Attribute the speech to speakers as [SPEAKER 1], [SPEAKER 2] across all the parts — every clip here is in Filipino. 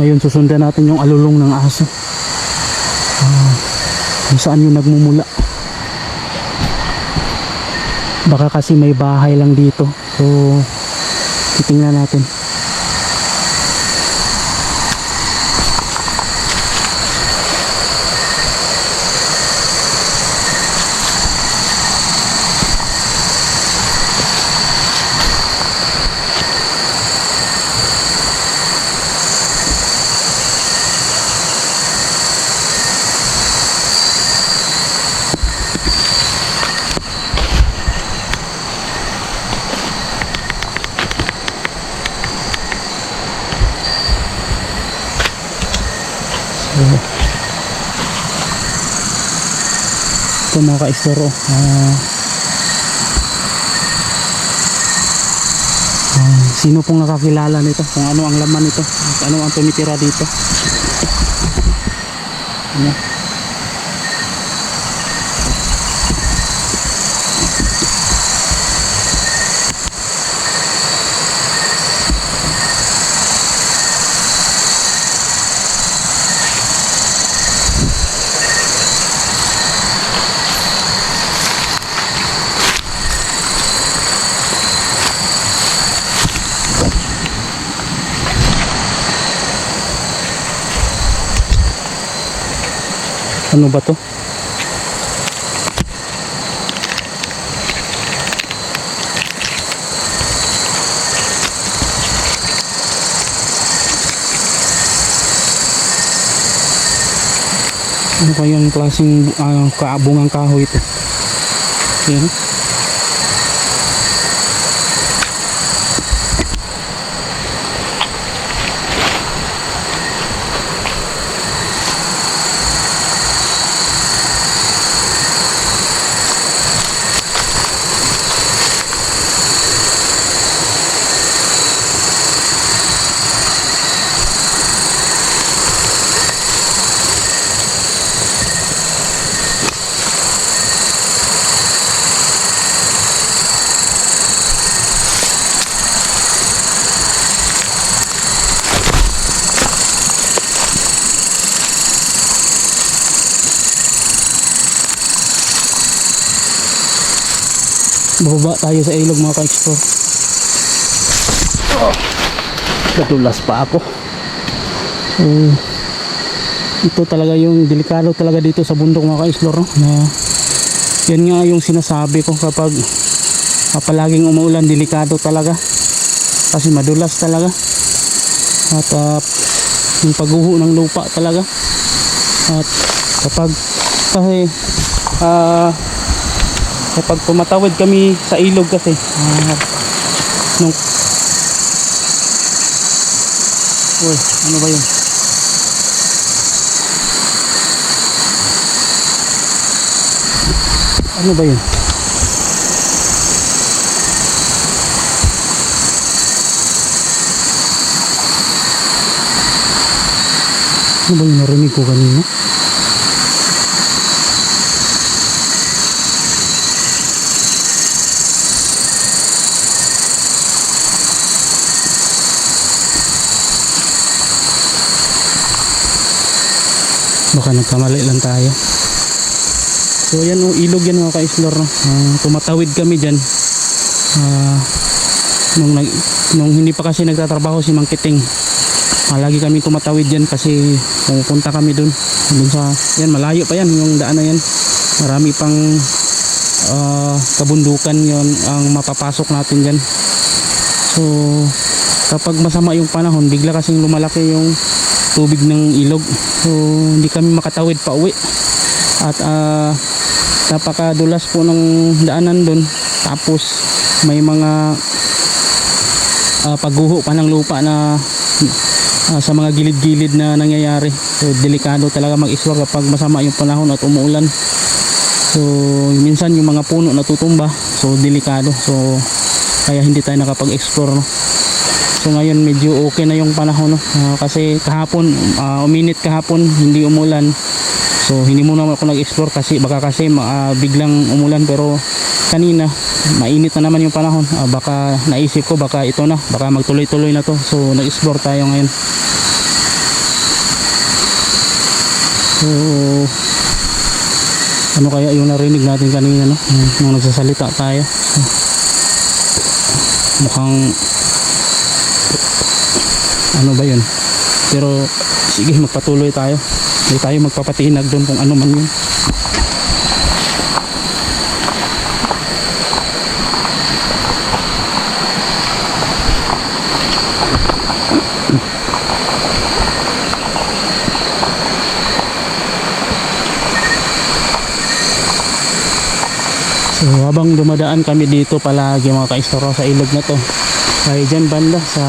[SPEAKER 1] Ngayon susundan natin yung alulong ng aso. Kung saan yung nagmumula. Baka kasi may bahay lang dito. So, titingnan natin. Mga ka-istoro ah, ah, sino pong nakakilala nito? Kung ano ang laman nito? Ano ang tumitira dito? Ano? Ano ba to? Ano kayang klaseng uh, kaabungang kahoy ito yan tayo sa ilog mga ka-explore oh, natulas pa ako. So, ito talaga yung delikado talaga dito sa bundok mga ka-explore no? na yan nga yung sinasabi ko kapag ah, palaging umuulan delikado talaga. Kasi madulas talaga. At ah, yung pagguho ng lupa talaga. At kapag kasi ah kapag tumatawid kami sa ilog kasi ah, nung Uy, ano ba yun? Ano ba yun? Ano ba yung narinig ko kanina? Baka nagkamali lang tayo. So yan o ilog yan mga ka-explore no? Ah, tumatawid kami dyan. Ah, nung, nag, nung hindi pa kasi nagtatrabaho si Mang Kiting ah, lagi kami tumatawid dyan kasi pumupunta kami dun. Dun sa yan malayo pa yan yung daan na yan. Marami pang ah, kabundukan yon ang mapapasok natin dyan. So kapag masama yung panahon bigla kasing lumalaki yung tubig ng ilog so hindi kami makatawid pa uwi. At ah, napakadulas po ng daanan doon tapos may mga ah, pagguho pa ng lupa na ah, sa mga gilid-gilid na nangyayari. So delikado talaga mag-explore kapag masama yung panahon at umuulan. So minsan yung mga puno natutumba. So delikado. So kaya hindi tayo nakapag-explore no So ngayon medyo okay na yung panahon no? Ah, kasi kahapon ah, uminit kahapon hindi umulan. So hindi muna ako nag-explore kasi baka kasi ah, biglang umulan pero kanina mainit na naman yung panahon. Ah, baka naisip ko baka ito na, baka magtuloy-tuloy na to. So nag-explore tayo ngayon. So ano kaya yung narinig natin kanina no? Nung- Nung nagsasalita tayo. So, mukhang ano ba yun? Pero sige magpatuloy tayo. Hindi tayo magpapatinag doon kung ano man yun. So habang dumadaan kami dito palagi mga kaistoro sa ilog na to ay dyan banda sa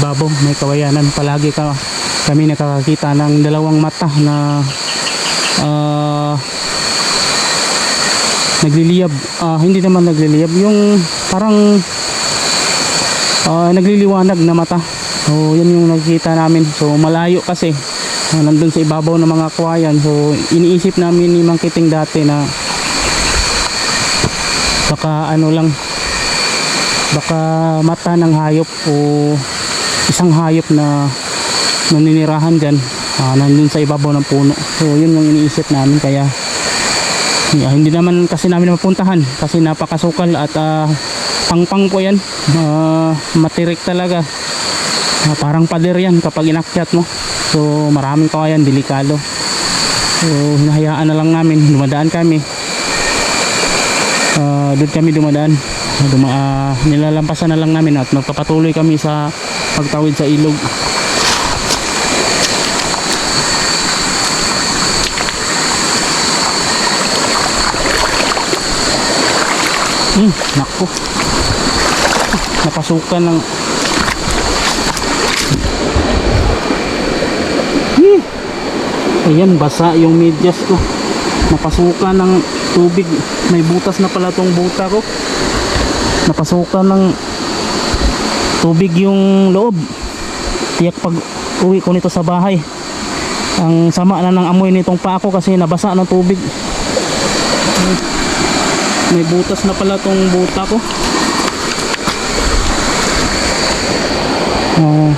[SPEAKER 1] ibabaw may kawayanan. Palagi ka kami nakakakita ng dalawang mata na ah, nagliliyab. Ah, hindi naman nagliliyab yung parang ah, nagliliwanag na mata. So yan yung nakikita namin. So malayo kasi ah, nandun sa ibabaw ng mga kawayan. So iniisip namin ni Mang dati na baka ano lang baka mata ng hayop o isang hayop na naninirahan dyan ah, nandun sa ibabaw ng puno. So yun yung iniisip namin kaya yeah, hindi naman kasi namin mapuntahan kasi napakasukal at ah, pangpang po yan. Ah, matirik talaga. Ah, parang pader yan kapag inakyat mo. So maraming kawayan delikado. So hinahayaan na lang namin. Dumadaan kami. Ah, doon kami dumadaan Duma, ah, nilalampasan na lang namin at magpapatuloy kami sa pagtawid sa ilog. Hmm, nako napasukan ng Hmm. ayan basa yung medyas ko. Napasukan ng tubig. May butas na pala tong buta ko napasukan ng tubig yung loob. Tiyak pag uwi ko nito sa bahay. Ang sama na ng amoy nitong paa ko kasi nabasa ng tubig. May butas na pala tong buta ko. Ah,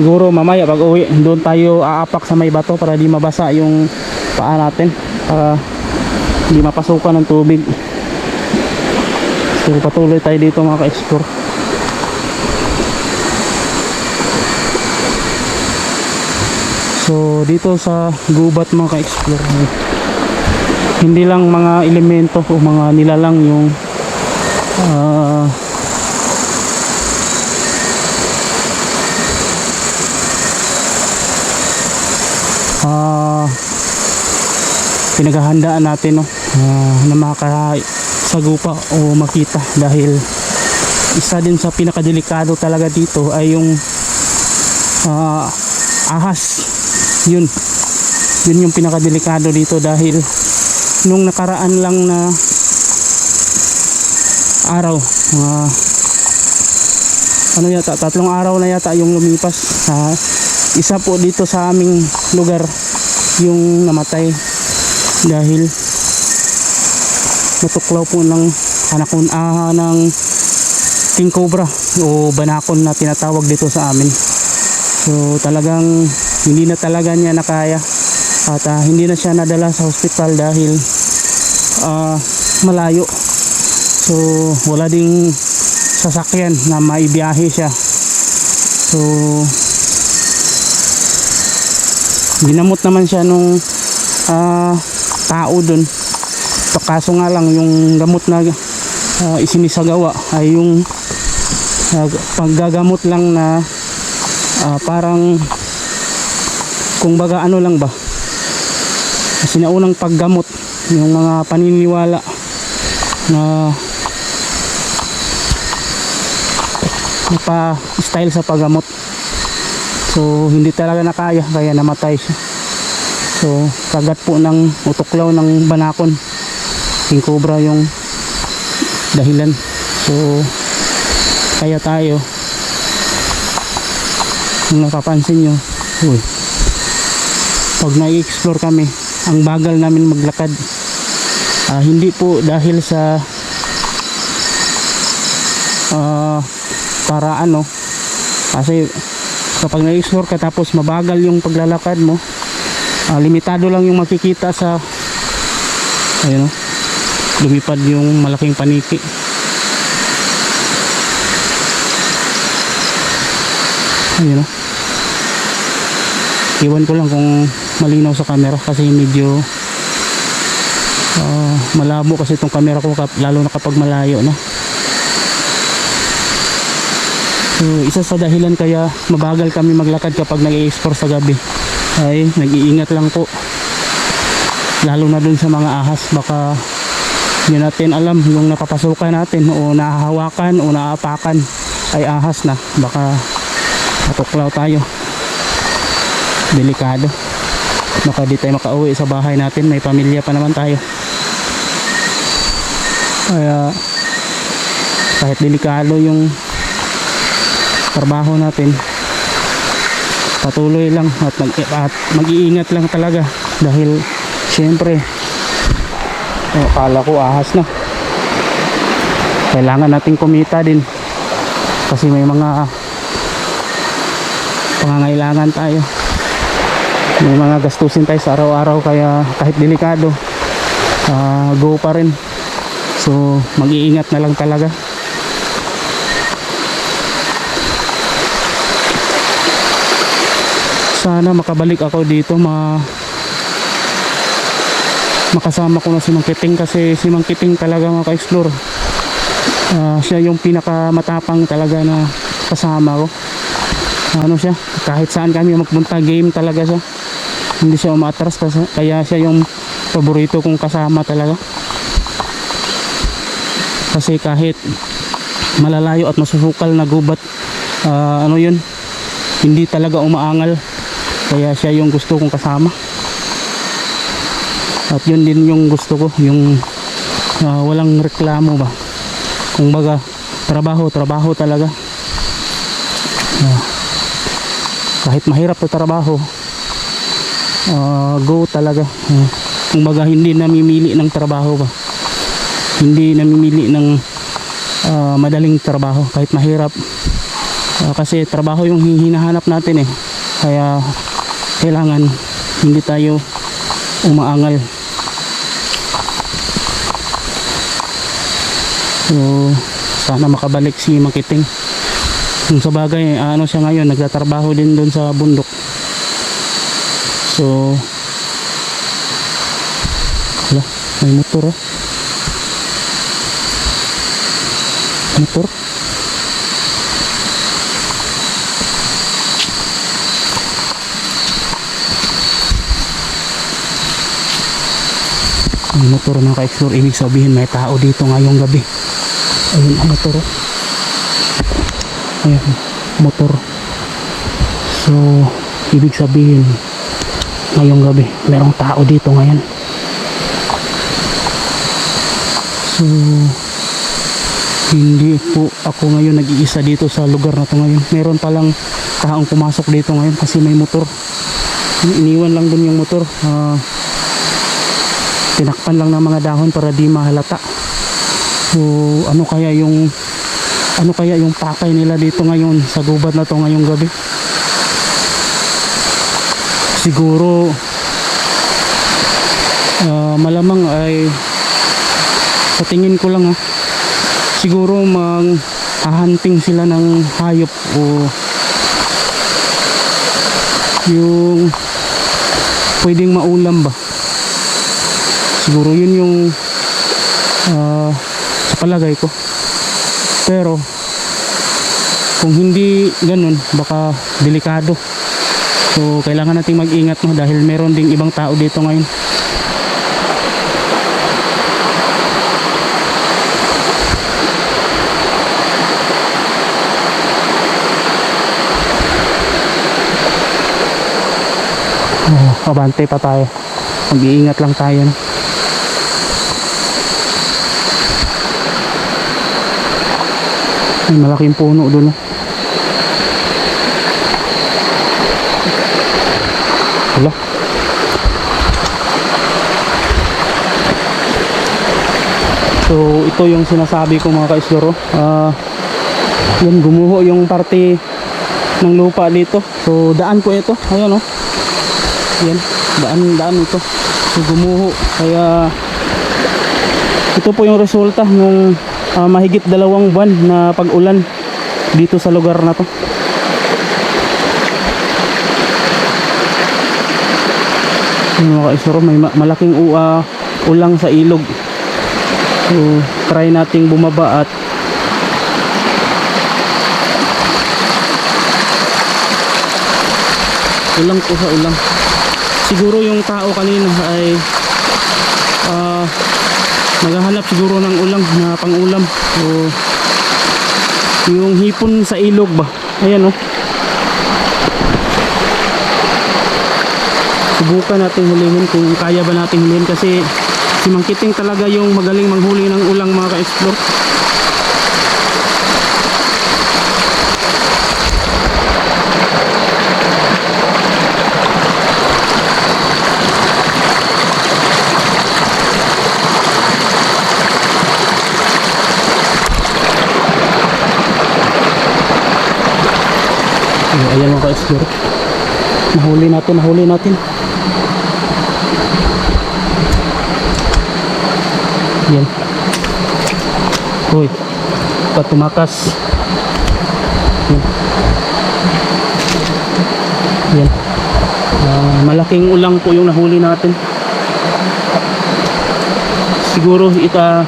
[SPEAKER 1] siguro mamaya pag uwi doon tayo aapak sa may bato para di mabasa yung paa natin para hindi mapasukan ng tubig so patuloy tayo dito mga ka-explore so dito sa gubat mga ka-explore hindi lang mga elemento o mga nilalang yung ah ah pinaghahandaan natin no? Ah, na makasagupa o makita dahil isa din sa pinakadelikado talaga dito ay yung ah, ahas. Yun. Yun yung pinakadelikado dito dahil nung nakaraan lang na araw mga ano yata tatlong araw na yata yung lumipas sa isa po dito sa aming lugar yung namatay dahil natuklaw po ng hanakon ah, ng king cobra o banakon na tinatawag dito sa amin. So talagang hindi na talaga niya nakaya at ah, hindi na siya nadala sa hospital dahil ah, malayo. So wala ding sasakyan na maibiyahe siya. So ginamot naman siya nung ah, tao dun kaso nga lang yung gamot na ah, isinisagawa ay yung ah, paggagamot lang na ah, parang kung baga ano lang ba? Sinaunang paggamot yung mga paniniwala na pa style sa paggamot. So hindi talaga nakaya kaya namatay siya. So kagat po ng utuklaw ng banakon king cobra yung dahilan. So kaya tayo. Kung napapansin nyo uy, pag na-explore kami ang bagal namin maglakad. Ah, hindi po dahil sa para ano kasi kapag na-explore ka tapos mabagal yung paglalakad mo ah, limitado lang yung makikita sa ayun o lumipad yung malaking paniki. Ayun o iwan ko lang kung malinaw sa camera kasi medyo ah, malabo kasi itong camera ko lalo na kapag malayo na So, isa sa dahilan kaya mabagal kami maglakad kapag nag-i-explore sa gabi ay nag-iingat lang po. Lalo na dun sa mga ahas baka hindi natin alam yung napapasukan natin o nahahawakan o naapakan. Ay ahas na. Baka matuklaw tayo. Delikado. Baka di tayo makauwi sa bahay natin. May pamilya pa naman tayo. Kaya kahit delikado yung trabaho natin patuloy lang at, mag, at mag-iingat lang talaga. Dahil syempre oh, kala ko ahas na. Kailangan nating kumita din. Kasi may mga pangangailangan tayo. May mga gastusin tayo sa araw-araw kaya kahit delikado ah, go pa rin. So mag-iingat na lang talaga. Sana makabalik ako dito ma makasama ko na si Mang Kiting kasi si Mang Kiting talaga maka-explore. Ah, siya yung pinaka matapang talaga na kasama ko. Ano siya kahit saan kami magpunta game talaga siya. Hindi siya umatras kasi, kaya siya yung paborito kong kasama talaga. Kasi kahit malalayo at masusukal na gubat ah, ano yun hindi talaga umaangal. Kaya siya yung gusto kong kasama at yun din yung gusto ko yung ah, walang reklamo ba? Kung baga trabaho trabaho talaga. Ah, kahit mahirap na trabaho ah, go talaga. Ah, kung baga hindi namimili ng trabaho ba? Hindi namimili ng ah, madaling trabaho kahit mahirap. Ah, kasi trabaho yung hinahanap natin eh. Kaya kailangan hindi tayo umaangal. So sana makabalik si Makiting. Kung sa bagay ano siya ngayon nagtatrabaho din doon sa bundok. So wala may motor oh. Motor ang motor mga ka-explore ibig sabihin may tao dito ngayong gabi. Ayun ang motor. Ayun motor. So ibig sabihin ngayong gabi merong tao dito ngayon. So hindi po ako ngayon nag-iisa dito sa lugar na to ngayon. Meron palang taong pumasok dito ngayon kasi may motor. Iniwan lang dun yung motor. Ah tinakpan lang ng mga dahon para di mahalata. So ano kaya yung ano kaya yung pakay nila dito ngayon sa gubat na to ngayong gabi? Siguro ah, malamang ay sa tingin ko lang ha siguro mag hahanting sila ng hayop o yung pwedeng maulam ba siguro yun yung ah, sa palagay ko. Pero kung hindi ganun baka delikado. So kailangan nating mag-ingat no dahil meron ding ibang tao dito ngayon. Oh, abante pa tayo. Mag-iingat lang tayo no? May malaking puno doon. oh. Wala. So ito yung sinasabi ko mga ka-explore. Ah Yan, gumuho yung parte ng lupa dito. So, daan po ito. Ayan, oh. Yan, daan, daan ito. So, gumuho. Kaya, ito po yung resulta ng ah, mahigit dalawang buwan na pag-ulan dito sa lugar na to. Mga kaisuro, may ma- malaking ua, ulang sa ilog. So, try nating bumaba at ulang po sa ulang. Siguro yung tao kanina ay ah naghahanap siguro ng ulang na pangulam. So, yung hipon sa ilog ba? Ayan oh. Subukan natin hulihin kung kaya ba natin hulihin kasi si Mang Kiting talaga yung magaling manghuli ng ulang mga ka-explore. Ayan, ka-explore. Nahuli natin, nahuli natin. Yan. Uy. Ba't tumakas? Yan. Yan. Ah, malaking ulang po yung nahuli natin. Siguro ita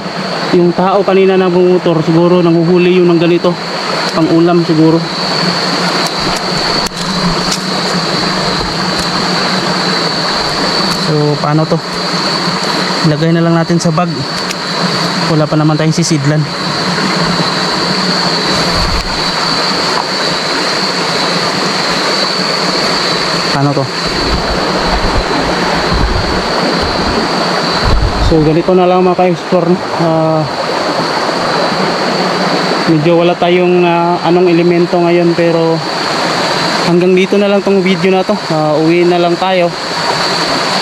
[SPEAKER 1] yung tao kanina na bumotor siguro nanguhuli yung ng ganito pang ulam siguro So paano to? Ilagay na lang natin sa bag. Wala pa naman tayong sisidlan. Paano to? So ganito na lang mga ka-explore. Ah, medyo wala tayong ah, anong elemento ngayon pero hanggang dito na lang tong video na to. Ah, uwi na lang tayo.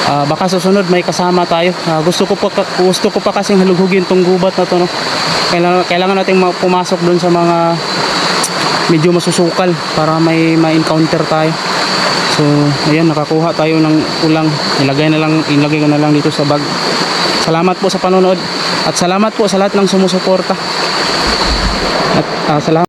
[SPEAKER 1] Ah, baka susunod may kasama tayo. Ah, gusto ko pa gusto ko pa kasing halughugin tong gubat na to no. Kailangan kailangan nating ma- pumasok doon sa mga medyo masusukal para may ma-encounter tayo. So, ayan nakakuha tayo ng ulang. Ilagay na lang ilagay ko na lang dito sa bag. Salamat po sa panonood at salamat po sa lahat ng sumusuporta. At ah, salamat